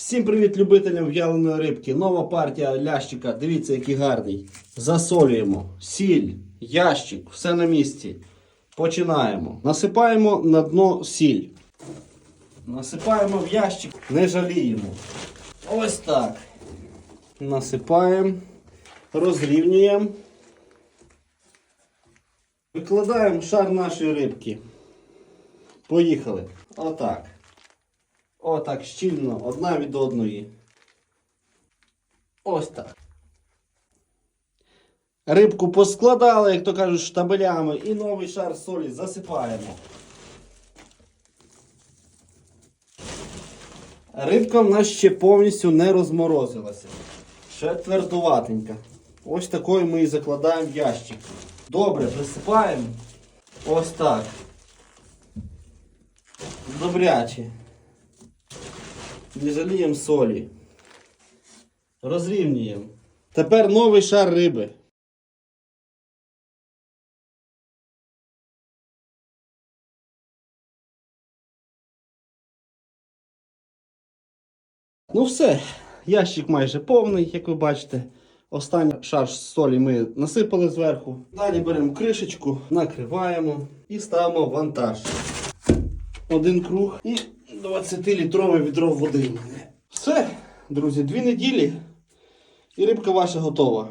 Всім привіт любителям в'яленої рибки. Нова партія лящика. Дивіться, який гарний. Засолюємо. Сіль, ящик, все на місці. Починаємо. Насипаємо на дно сіль. Насипаємо в ящик, не жаліємо. Ось так. Насипаємо, розрівнюємо. Викладаємо шар нашої рибки. Поїхали. Отак. Отак щільно, одна від одної. Ось так. Рибку поскладали, як то кажуть, штабелями, і новий шар солі засипаємо. Рибка в нас ще повністю не розморозилася. Ще твердуватенька. Ось такою ми і закладаємо в ящик. Добре, присипаємо. Ось так. Добряче. Не жаліємо солі. Розрівнюємо. Тепер новий шар риби. Ну все, ящик майже повний, як ви бачите. Останній шар солі ми насипали зверху. Далі беремо кришечку, накриваємо і ставимо вантаж. Один круг і 20-літрове відро води. Все, друзі, дві неділі і рибка ваша готова.